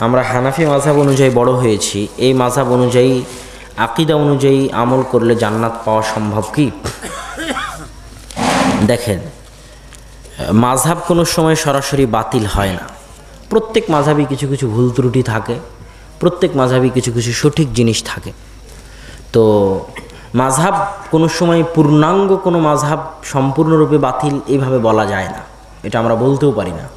আমরা হানাফি মাঝাব অনুযায়ী বড় হয়েছি। এই মাঝাব অনুযায়ী, আকিদা অনুযায়ী আমল করলে জান্নাত পাওয়া সম্ভব কি? দেখেন মাঝহাব কোনো সময় সরাসরি বাতিল হয় না। প্রত্যেক মাঝহাবই কিছু কিছু ভুল ত্রুটি থাকে, প্রত্যেক মাঝাবি কিছু কিছু সঠিক জিনিস থাকে। তো মাঝহাব কোনো সময় পূর্ণাঙ্গ কোনো মাঝহাব সম্পূর্ণরূপে বাতিল এইভাবে বলা যায় না। এটা আমরা বলতেও পারি না।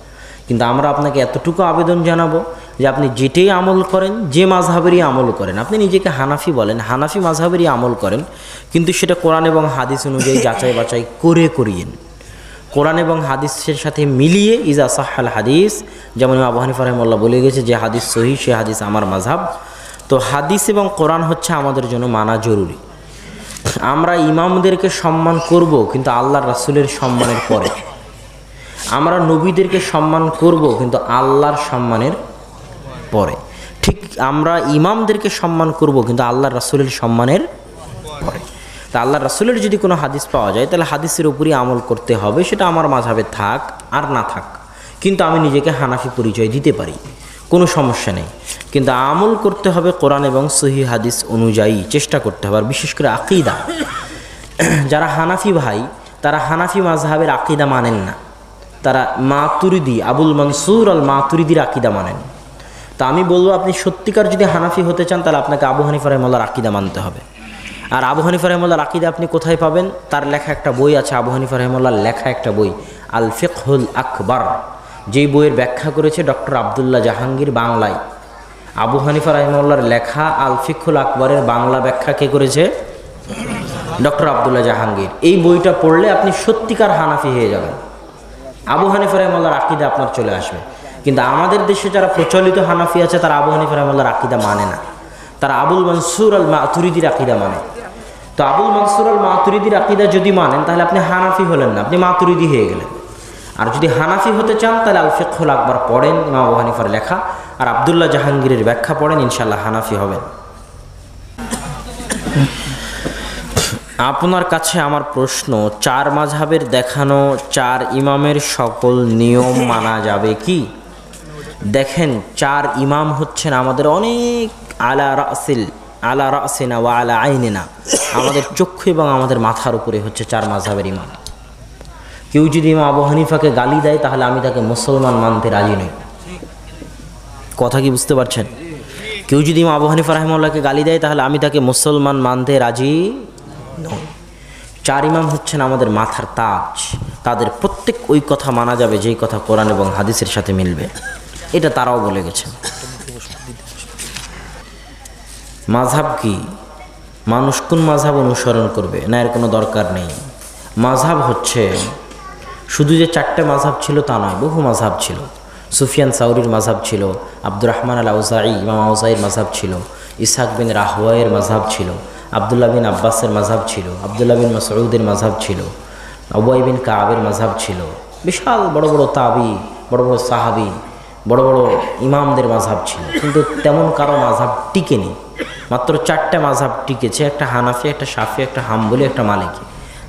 কিন্তু আমরা আপনাকে এতটুকু আবেদন জানাব যে আপনি যেটাই আমল করেন, যে মাঝহাবেরই আমল করেন, আপনি নিজেকে হানাফি বলেন, হানাফি মাঝহাবেরই আমল করেন, কিন্তু সেটা কোরআন এবং হাদিস অনুযায়ী যাচাই বাছাই করে করিয়েন। কোরআন এবং হাদিসের সাথে মিলিয়ে ইজা সাহাল হাদিস, যেমন আবু হানিফা বলে গেছে যে হাদিস সহি, সে হাদিস আমার মাঝহাব তো হাদিস এবং কোরআন হচ্ছে আমাদের জন্য মানা জরুরি। আমরা ইমামদেরকে সম্মান করব, কিন্তু আল্লাহ রাসুলের সম্মানের পরে। আমরা নবীদেরকে সম্মান করব, কিন্তু আল্লাহর সম্মানের পরে। ঠিক আমরা ইমামদেরকে সম্মান করব, কিন্তু আল্লাহ রাসুলের সম্মানের পরে। তা আল্লাহ রাসুলের যদি কোনো হাদিস পাওয়া যায়, তাহলে হাদিসের উপরই আমল করতে হবে, সেটা আমার মাঝাবে থাক আর না থাক। কিন্তু আমি নিজেকে হানাফি পরিচয় দিতে পারি, কোনো সমস্যা নেই। কিন্তু আমল করতে হবে কোরআন এবং সহি হাদিস অনুযায়ী, চেষ্টা করতে হবে। আর বিশেষ করে আকিদা। যারা হানাফি ভাই, তারা হানাফি মাঝহাবের আকিদা মানেন না। তারা মাতুরিদি, আবুল মনসুর আল মাতুরিদির আকিদা মানেন। তা আমি বলব, আপনি সত্যিকার যদি হানাফি হতে চান, তাহলে আপনাকে আবু হানিফা রহমাল্লার আকিদা মানতে হবে। আর আবু হানিফা রহমাল্লার আকিদা আপনি কোথায় পাবেন? তার লেখা একটা বই আছে, আবু হানিফা রহমাল্লার লেখা একটা বই আল ফিকহুল আকবর। যেই বইয়ের ব্যাখ্যা করেছে ডক্টর আবদুল্লাহ জাহাঙ্গীর বাংলায়। আবু হানিফা রহমাল্লার লেখা আল ফিকুল আকবরের বাংলা ব্যাখ্যা কে করেছে? ডক্টর আবদুল্লাহ জাহাঙ্গীর। এই বইটা পড়লে আপনি সত্যিকার হানাফি হয়ে যাবেন। আবু হানিফা রহমাল্লার আকিদা আপনার চলে আসবে। কিন্তু আমাদের দেশে যারা প্রচলিত হানাফি আছে, তারা আবু হানিফা রহমাল্লার আকিদা মানে না। তারা আবুল মনসুর আল মাতুরিদির আকিদা মানে। তো আবুল মনসুর আল মাতুরিদির আকিদা যদি মানেন, তাহলে আপনি হানাফি হলেন না, আপনি মাতুরিদি হয়ে গেলেন। আর যদি হানাফি হতে চান, তাহলে আল ফিকুল আকবর পড়েন ইমাম আবু হানিফার লেখা, আর আবদুল্লাহ জাহাঙ্গীরের ব্যাখ্যা পড়েন ইনশাল্লাহ হানাফি হবেন। আপনার কাছে আমার প্রশ্ন, চার মাঝহাবের দেখানো চার ইমামের সকল নিয়ম মানা যাবে কি? দেখেন, চার ইমাম হচ্ছেন আমাদের অনেক আলা রাসিল, আলা রাসিনা ওয়া আলা আইনিনা। আমাদের চক্ষু এবং আমাদের মাথার উপরে হচ্ছে চার মাঝহাবের ইমাম। কেউ যদি ইমাম আবু হানিফাকে গালি দেয়, তাহলে আমি তাকে মুসলমান মানতে রাজি নই। কথা কি বুঝতে পারছেন? কেউ যদি ইমাম আবু হানিফা রহমাল্লাহকে গালি দেয়, তাহলে আমি তাকে মুসলমান মানতে রাজি নই। চার ইমাম হচ্ছেন আমাদের মাথার তাজ। তাদের প্রত্যেক ওই কথা মানা যাবে, যেই কথা কোরআন এবং হাদিসের সাথে মিলবে। এটা তারাও বলে গেছেন মাঝহাব কি? মানুষ কোন মাঝহাব অনুসরণ করবে? না, এর কোনো দরকার নেই। মাঝহাব হচ্ছে শুধু যে চারটে মাঝহাব ছিল তা নয়, বহু মাঝহাব ছিল। সুফিয়ান সাউরির মাঝহাব ছিল আব্দুর রহমান আল আউজাই ইমাম আউজাইয়ের মাঝহাব ছিল ইসাক বিন রাহওয়াইয়ের মাঝহাব ছিল, আবদুল্লাহ বিন আব্বাসের মাঝহাব ছিল, আবদুল্লাহ বিন মাসউদের মাঝহাব ছিল আবুয়াই বিন কাবের মাঝহাব ছিল। বিশাল বড় বড় তাবি, বড় বড় সাহাবি বড় বড় ইমামদের মাঝহাব ছিল। কিন্তু তেমন কারও মাঝহাব টিকেনি। মাত্র চারটে মাঝহাব টিকেছে, একটা হানাফি, একটা সাফি একটা হাম্বলি, একটা মালিকি।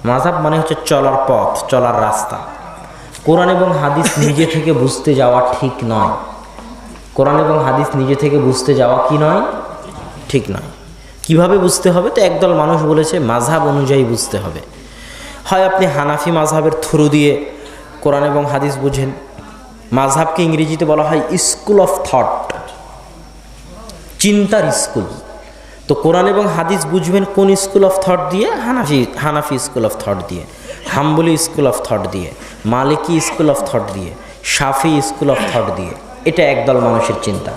মাঝহাব মানে হচ্ছে চলার পথ, চলার রাস্তা। কোরআন এবং হাদিস নিজে থেকে বুঝতে যাওয়া ঠিক নয়। কোরআন এবং হাদিস নিজে থেকে বুঝতে যাওয়া কি নয়? ঠিক নয়। কীভাবে বুঝতে হবে? তো একদল মানুষ বলেছে, মাঝহাব অনুযায়ী বুঝতে হবে। হয় আপনি হানাফি মাঝহাবের থ্রু দিয়ে কোরআন এবং হাদিস বুঝেন মাঝহাবকে ইংরেজিতে বলা হয় স্কুল অফ থট, চিন্তার স্কুল। তো কোরআন এবং হাদিস বুঝবেন কোন স্কুল অফ থট দিয়ে? হানাফি হানাফি স্কুল অফ থট দিয়ে, হাম্বলি স্কুল অফ থট দিয়ে, মালিকি স্কুল অফ থট দিয়ে সাফি স্কুল অফ থট দিয়ে, এটা একদল মানুষের চিন্তা।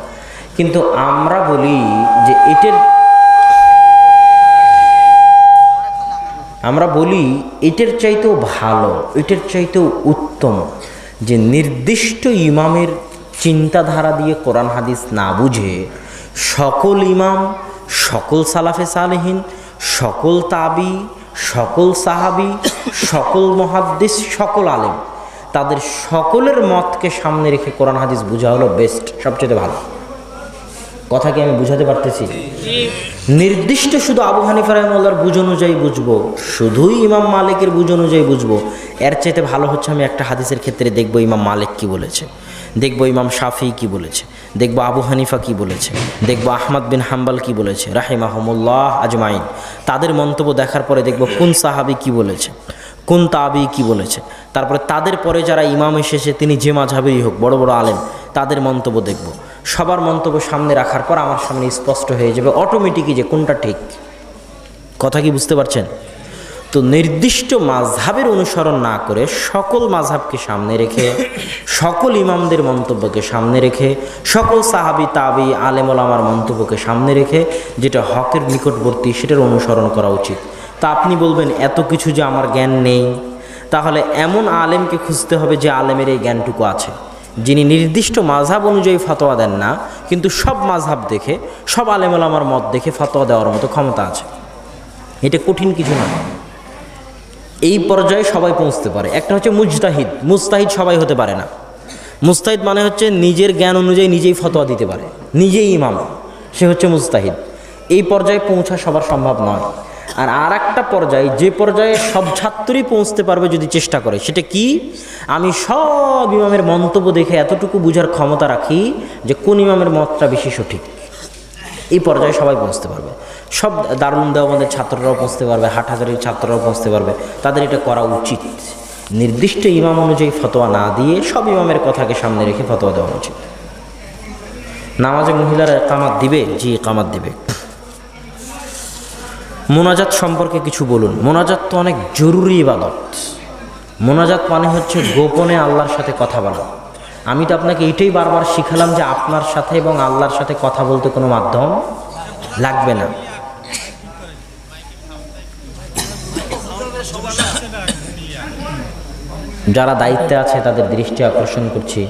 কিন্তু আমরা বলি যে এটার আমরা বলি এটার চাইতেও ভালো, এটার চাইতেও উত্তম। যে নির্দিষ্ট ইমামের চিন্তাধারা দিয়ে কোরআন হাদিস না বুঝে, সকল ইমাম, সকল সালাফে সালেহীন, সকল তাবি, সকল সাহাবি, সকল মহাদ্দিস, সকল আলেম, তাদের সকলের মতকে সামনে রেখে কোরআন হাদিস বোঝা হলো বেস্ট সবচেয়ে ভালো। কথা কি আমি বুঝাতে পারতেছি। নির্দিষ্ট শুধু আবু হানিফা রহমাল্লার বুঝ অনুযায়ী বুঝব শুধুই ইমাম মালিকের বুঝ অনুযায়ী বুঝব এর চাইতে ভালো হচ্ছে আমি একটা হাদিসের ক্ষেত্রে দেখব ইমাম মালিক কি বলেছে দেখব ইমাম শাফি কি বলেছে দেখব আবু হানিফা কি বলেছে দেখব আহমদ বিন হাম্বাল কি বলেছে রাহিমাহমুল্লাহ আজমাইন। তাদের মন্তব্য দেখার পরে দেখব কোন সাহাবি কি বলেছে কোন তাবি কি বলেছে। তারপরে তাদের পরে যারা ইমাম এসেছে তিনি যে মাঝাবেরই হোক বড় বড় আলেম তাদের মন্তব্য দেখব। সবার মন্তব্য সামনে রাখার পর আমার সামনে স্পষ্ট হয়ে যাবে অটোমেটিকই যে কোনটা ঠিক। কথা কি বুঝতে পারছেন? তো নির্দিষ্ট মাঝহাবের অনুসরণ না করে সকল মাঝহাবকে সামনে রেখে, সকল ইমামদের মন্তব্যকে সামনে রেখে, সকল সাহাবি, তাবি আলেমল আমার মন্তব্যকে সামনে রেখে যেটা হকের নিকটবর্তী সেটার অনুসরণ করা উচিত। তা আপনি বলবেন, এত কিছু যে আমার জ্ঞান নেই? তাহলে এমন আলেমকে খুঁজতে হবে যে আলেমের এই জ্ঞানটুকু আছে। যিনি নির্দিষ্ট মাঝহাব অনুযায়ী ফতোয়া দেন না, কিন্তু সব মাঝহাব দেখে, সব আলেমল আমার মত দেখে ফতোয়া দেওয়ার মতো ক্ষমতা আছে। এটা কঠিন কিছু না। এই পর্যায়ে সবাই পৌঁছতে পারে। একটা হচ্ছে মুজতাহিদ। মুস্তাহিদ সবাই হতে পারে না। মুস্তাহিদ মানে হচ্ছে নিজের জ্ঞান অনুযায়ী নিজেই ফতোয়া দিতে পারে। নিজেই ইমাম। সে হচ্ছে মুস্তাহিদ এই পর্যায়ে পৌঁছা সবার সম্ভব নয়। আর আর একটা পর্যায়ে, যে পর্যায়ে সব ছাত্রই পৌঁছতে পারবে যদি চেষ্টা করে, সেটা কি? আমি সব ইমামের মন্তব্য দেখে এতটুকু বুঝার ক্ষমতা রাখি যে কোন ইমামের মতটা বেশি সঠিক। এই পর্যায়ে সবাই পৌঁছতে পারবে। সব দারুণ দেওয়াদের ছাত্ররাও পৌঁছতে পারবে, হাটহাজারির ছাত্ররাও পৌঁছতে পারবে। তাদের এটা করা উচিত। নির্দিষ্ট ইমাম অনুযায়ী ফতোয়া না দিয়ে সব ইমামের কথাকে সামনে রেখে ফতোয়া দেওয়া উচিত। নামাজে মহিলারা কামাত দিবে? জি কামাত দিবে। মোনাজাত সম্পর্কে কিছু বলুন। মোনাজাত তো অনেক জরুরি ইবাদত। মোনাজাত মানে হচ্ছে গোপনে আল্লাহর সাথে কথা বলা। আমি তো আপনাকে এটাই বারবার শিখালাম যে আপনার সাথে এবং আল্লাহর সাথে কথা বলতে কোনো মাধ্যম লাগবে না। যারা দায়িত্বে আছে, তাদের দৃষ্টি আকর্ষণ করছি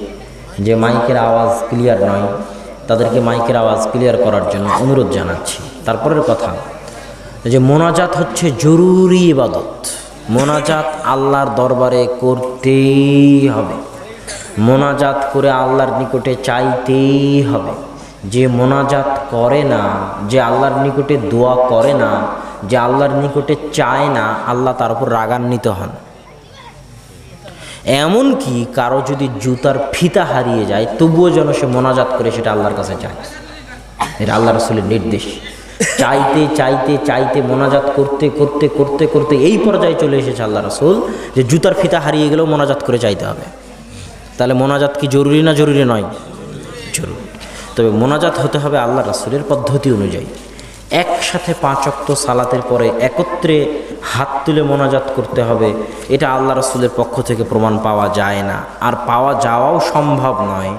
যে মাইকের আওয়াজ ক্লিয়ার নয়। তাদেরকে মাইকের আওয়াজ ক্লিয়ার করার জন্য অনুরোধ জানাচ্ছি। তারপরের কথা যে মোনাজাত হচ্ছে জরুরি ইবাদত। মোনাজাত আল্লাহর দরবারে করতেই হবে। মোনাজাত করে আল্লাহর নিকটে চাইতেই হবে। যে মোনাজাত করে না, যে আল্লাহর নিকটে দোয়া করে না, যে আল্লাহর নিকটে চায় না, আল্লাহ তার উপর রাগান্বিত হন। এমনকি কারও যদি জুতার ফিতা হারিয়ে যায়, তবুও যেন সে মোনাজাত করে সেটা আল্লাহর কাছে চায়। এটা আল্লাহ রসুলের নির্দেশ। চাইতে চাইতে চাইতে, মোনাজাত করতে করতে করতে করতে এই পর্যায়ে চলে এসেছে আল্লাহ রসুল যে জুতার ফিতা হারিয়ে গেলেও মোনাজাত করে চাইতে হবে। তাহলে মোনাজাত কি জরুরি না জরুরি নয়? জরুরি। তবে মোনাজাত হতে হবে আল্লাহ রাসুলের পদ্ধতি অনুযায়ী। একসাথে পাঁচ অক্ত সালাতের পরে একত্রে হাত তুলে মোনাজাত করতে হবে, এটা আল্লাহ রাসুলের পক্ষ থেকে প্রমাণ পাওয়া যায় না। আর পাওয়া যাওয়াও সম্ভব নয়।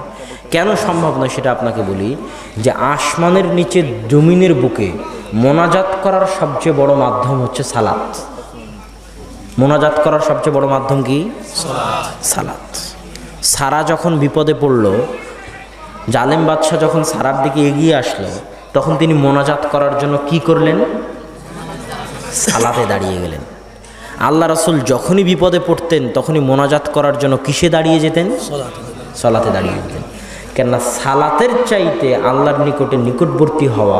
কেন সম্ভব নয় সেটা আপনাকে বলি যে আসমানের নিচে জমিনের বুকে মোনাজাত করার সবচেয়ে বড় মাধ্যম হচ্ছে সালাত। মোনাজাত করার সবচেয়ে বড় মাধ্যম কি? সালাত। সারা যখন বিপদে পড়ল, জালেম বাদশাহ যখন সারার দিকে এগিয়ে আসলো, তখন তিনি মোনাজাত করার জন্য কি করলেন? সালাতে দাঁড়িয়ে গেলেন। আল্লাহ রসুল যখনই বিপদে পড়তেন, তখনই মোনাজাত করার জন্য কিসে দাঁড়িয়ে যেতেন? সালাতে দাঁড়িয়ে যেতেন। কেননা সালাতের চাইতে আল্লাহর নিকটে নিকটবর্তী হওয়া,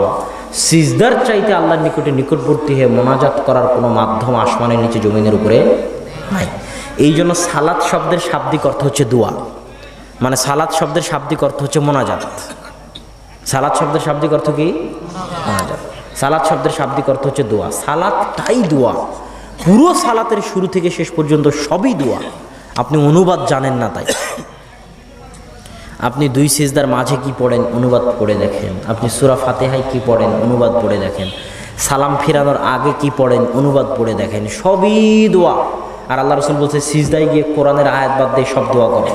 সিজদার চাইতে আল্লাহর নিকটে নিকটবর্তী হয়ে মোনাজাত করার কোনো মাধ্যম আসমানের নিচে জমিনের উপরে নাই। এই জন্য সালাত শব্দের শাব্দিক অর্থ হচ্ছে দোয়া। মানে সালাত শব্দের শাব্দিক অর্থ হচ্ছে মোনাজাত। সালাত শব্দের শাব্দিক অর্থ কি? মোনাজাত। সালাত শব্দের শাব্দিক অর্থ হচ্ছে দোয়া। সালাতটাই দোয়া। পুরো সালাতের শুরু থেকে শেষ পর্যন্ত সবই দোয়া। আপনি অনুবাদ জানেন না তাই। আপনি দুই সিজদার মাঝে কি পড়েন অনুবাদ পড়ে দেখেন। আপনি সুরা ফাতেহায় কি পড়েন অনুবাদ পড়ে দেখেন। সালাম ফিরানোর আগে কি পড়েন অনুবাদ পড়ে দেখেন। সবই দোয়া। আর আল্লাহ রসুল বলছে, সিজদায় গিয়ে কোরআনের আয়াত বাদ দিয়ে সব দোয়া করো।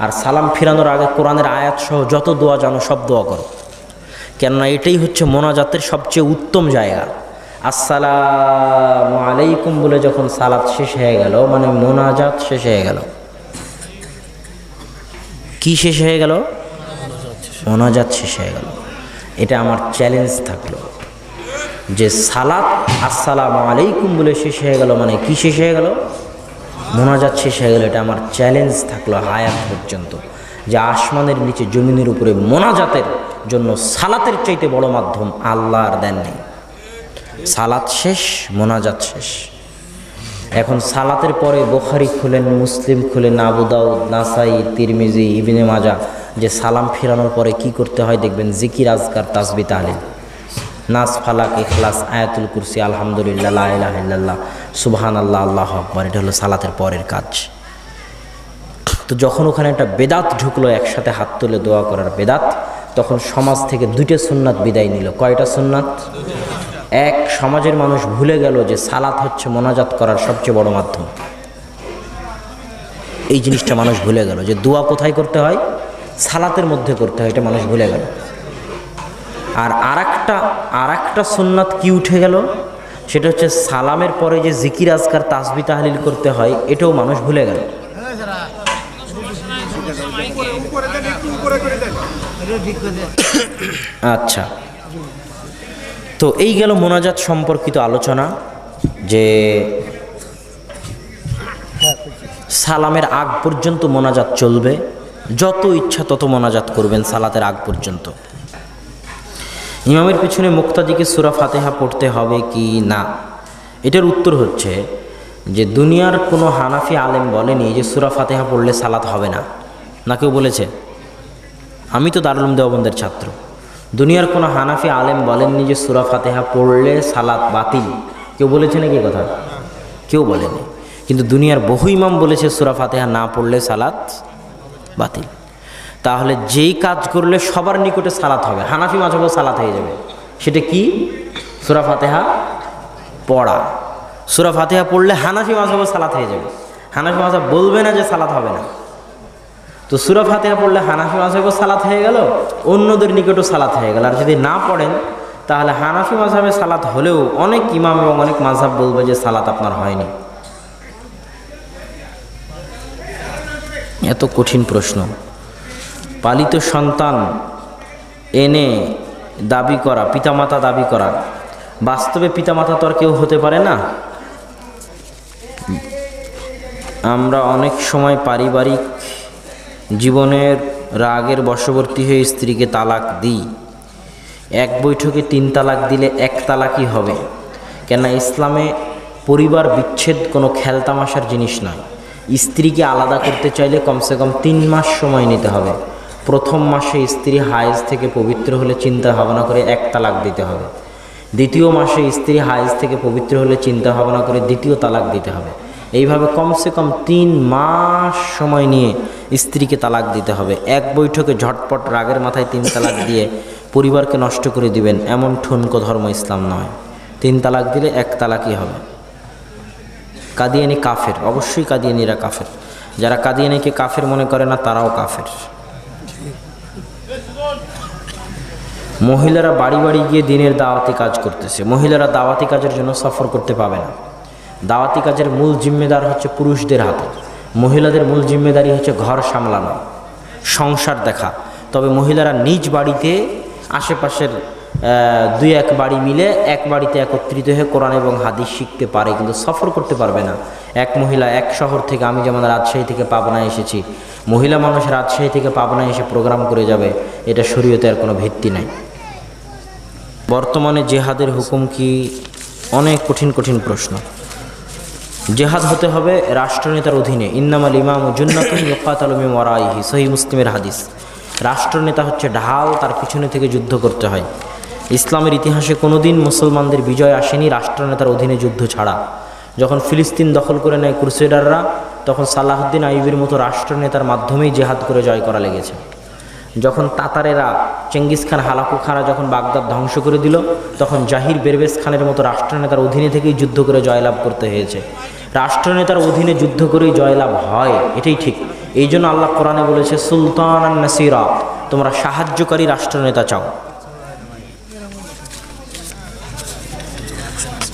আর সালাম ফিরানোর আগে কোরআনের আয়াত সহ যত দোয়া জানো সব দোয়া করো। কেননা এটাই হচ্ছে মোনাজাতের সবচেয়ে উত্তম জায়গা। আসসালামু আলাইকুম বলে যখন সালাত শেষ হয়ে গেল মানে মোনাজাত শেষ হয়ে গেল। কি শেষ হয়ে গেল? মোনাজাত শেষ হয়ে গেল। এটা আমার চ্যালেঞ্জ থাকল। যে সালাত, আসসালামু আলাইকুম বলে শেষ হয়ে গেল মানে কি শেষ হয়ে গেল? মোনাজাত শেষ হয়ে গেল, এটা আমার চ্যালেঞ্জ থাকল হায়াত পর্যন্ত। যে আসমানের নিচে জমিনের উপরে মোনাজাতের জন্য সালাতের চাইতে বড় মাধ্যম আল্লাহর দেন নেই। সালাত শেষ, মোনাজাত শেষ। এখন সালাতের পরে বোখারি খুলেন, মুসলিম খুলেন আবুদাউদ নাসাই, তিরমিজি, ইবিনে মাজা। যে সালাম ফেরানোর পরে কি করতে হয় দেখবেন, জিকির, আজকার, তাসবি, তাহলিল। নাস, ফালাক, ইখলাস, আয়াতুল কুরসি, আলহামদুলিল্লাহ ইল্লাল্লাহ সুবহান আল্লাহ আল্লাহ আকবর, এটা হলো সালাতের পরের কাজ। তো যখন ওখানে একটা বেদাত ঢুকলো, একসাথে হাত তুলে দোয়া করার বেদাত, তখন সমাজ থেকে দুইটা সুন্নাত বিদায় নিল। কয়টা সুন্নাত? এক সমাজের মানুষ ভুলে গেল যে সালাত হচ্ছে মোনাজাত করার সবচেয়ে বড় মাধ্যম। এই জিনিসটা মানুষ ভুলে গেল যে দোয়া কোথায় করতে হয়? সালাতের মধ্যে করতে হয়, এটা মানুষ ভুলে গেল। আর আরেকটা আর একটা সুন্নাত কি উঠে গেল? সেটা হচ্ছে সালামের পরে যে জিকির, আজকার, তাসবি, তাহলিল করতে হয়, এটাও মানুষ ভুলে গেল। আচ্ছা। তো এই গেল মোনাজাত সম্পর্কিত আলোচনা, যে সালামের আগ পর্যন্ত মোনাজাত চলবে, যত ইচ্ছা তত মোনাজাত করবেন সালাতের আগ পর্যন্ত। ইমামের পিছনে মুক্তাদিকে সুরা ফাতেহা পড়তে হবে কি না? এটার উত্তর হচ্ছে যে দুনিয়ার কোনো হানাফি আলেম বলেনি যে সুরা ফাতেহা পড়লে সালাত হবে না। না, কেউ বলেছে? আমি তো দারুল দেওবন্দের ছাত্র। দুনিয়ার কোনো হানাফি আলেম বলেননি যে সুরা ফাতেহা পড়লে সালাত বাতিল। কেউ বলেছে নাকি কথা? কেউ বলেনি। কিন্তু দুনিয়ার বহু ইমাম বলেছে সুরা ফাতেহা না পড়লে সালাত বাতিল। তাহলে যেই কাজ করলে সবার নিকটে সালাত হবে, হানাফি মাঝাবও সালাত হয়ে যাবে। সেটা কি? সুরা ফাতেহা পড়া। সুরা ফাতেহা পড়লে হানাফি মাঝাবও সালাত হয়ে যাবে। হানাফি মাঝাব বলবে না যে সালাত হবে না। তো সুরা ফাতেহা পড়লে হানাফি মাঝাবও সালাত হয়ে গেল, অন্যদের নিকটও সালাত হয়ে গেল। আর যদি না পড়েন, তাহলে হানাফি মাঝাবে সালাত হলেও অনেক ইমাম এবং অনেক মাঝাব বলবে যে সালাত আপনার হয়নি। এত কঠিন প্রশ্ন। পালিত সন্তান এনে দাবি করা, পিতামাতা দাবি করা, বাস্তবে পিতামাতা তো আর কেউ হতে পারে না। আমরা অনেক সময় পারিবারিক জীবনের রাগের বশবর্তী হয়ে স্ত্রীকে তালাক দিই। এক বৈঠকে তিন তালাক দিলে এক তালাকই হবে। কেন ইসলামে পরিবার বিচ্ছেদ কোনো খেলতামাশার জিনিস নয়। স্ত্রীকে আলাদা করতে চাইলে কমসে কম তিন মাস সময় নিতে হবে। প্রথম মাসে স্ত্রী হায়েজ থেকে পবিত্র হলে চিন্তা ভাবনা করে এক তালাক দিতে হবে। দ্বিতীয় মাসে স্ত্রী হায়েজ থেকে পবিত্র হলে চিন্তা ভাবনা করে দ্বিতীয় তালাক দিতে হবে। এইভাবে কমসে কম তিন মাস সময় নিয়ে স্ত্রীকে তালাক দিতে হবে। এক বৈঠকে ঝটপট রাগের মাথায় তিন তালাক দিয়ে পরিবারকে নষ্ট করে দিবেন, এমন ঠুনকো ধর্ম ইসলাম নয়। তিন তালাক দিলে এক তালাকই হবে। কাদিয়ানি কাফের, অবশ্যই কাদিয়ানিরা কাফের। যারা কাদিয়ানিকে কাফের মনে করে না, তারাও কাফের। মহিলারা বাড়ি বাড়ি গিয়ে দিনের দাওয়াতি কাজ করতেছে। মহিলারা দাওয়াতি কাজের জন্য সফর করতে পাবে না। দাওয়াতি কাজের মূল জিম্মেদার হচ্ছে পুরুষদের হাতে। মহিলাদের মূল জিম্মেদারি হচ্ছে ঘর সামলানো, সংসার দেখা। তবে মহিলারা নিজ বাড়িতে আশেপাশের দুই এক বাড়ি মিলে এক বাড়িতে একত্রিত হয়ে কোরআন এবং হাদিস শিখতে পারে, কিন্তু সফর করতে পারবে না। এক মহিলা এক শহর থেকে, আমি যেমন রাজশাহী থেকে পাবনায় এসেছি, মহিলা মানুষ রাজশাহী থেকে পাবনায় এসে প্রোগ্রাম করে যাবে, এটা শরীয়তে আর কোনো ভিত্তি নাই। বর্তমানে জেহাদের হুকুম কি? অনেক কঠিন কঠিন প্রশ্ন। জেহাদ হতে হবে রাষ্ট্রনেতার অধীনে। ইন্নামাল ইমাম জুন্নাতুন ইকাত আলমি ওয়ারাইহি। সহি মুসলিমের হাদিস। রাষ্ট্রনেতা হচ্ছে ঢাল, তার পিছনে থেকে যুদ্ধ করতে হয়। ইসলামের ইতিহাসে কোনোদিন মুসলমানদের বিজয় আসেনি রাষ্ট্রনেতার অধীনে যুদ্ধ ছাড়া। যখন ফিলিস্তিন দখল করে নেয় ক্রুসেডাররা, তখন সালাহুদ্দিন আইবির মতো রাষ্ট্রনেতার মাধ্যমেই জেহাদ করে জয় করা লেগেছে। যখন তাতারেরা চেঙ্গিস খান হালাকু খানা যখন বাগদাদ ধ্বংস করে দিল, তখন জাহির বেরবেস খানের মতো রাষ্ট্রনেতার অধীনে থেকেই যুদ্ধ করে জয়লাভ করতে হয়েছে। রাষ্ট্রনেতার অধীনে যুদ্ধ করেই জয়লাভ হয়, এটাই ঠিক। এই জন্য আল্লাহ কোরআনে বলেছে সুলতান নাসিরা, তোমরা সাহায্যকারী রাষ্ট্রনেতা চাও।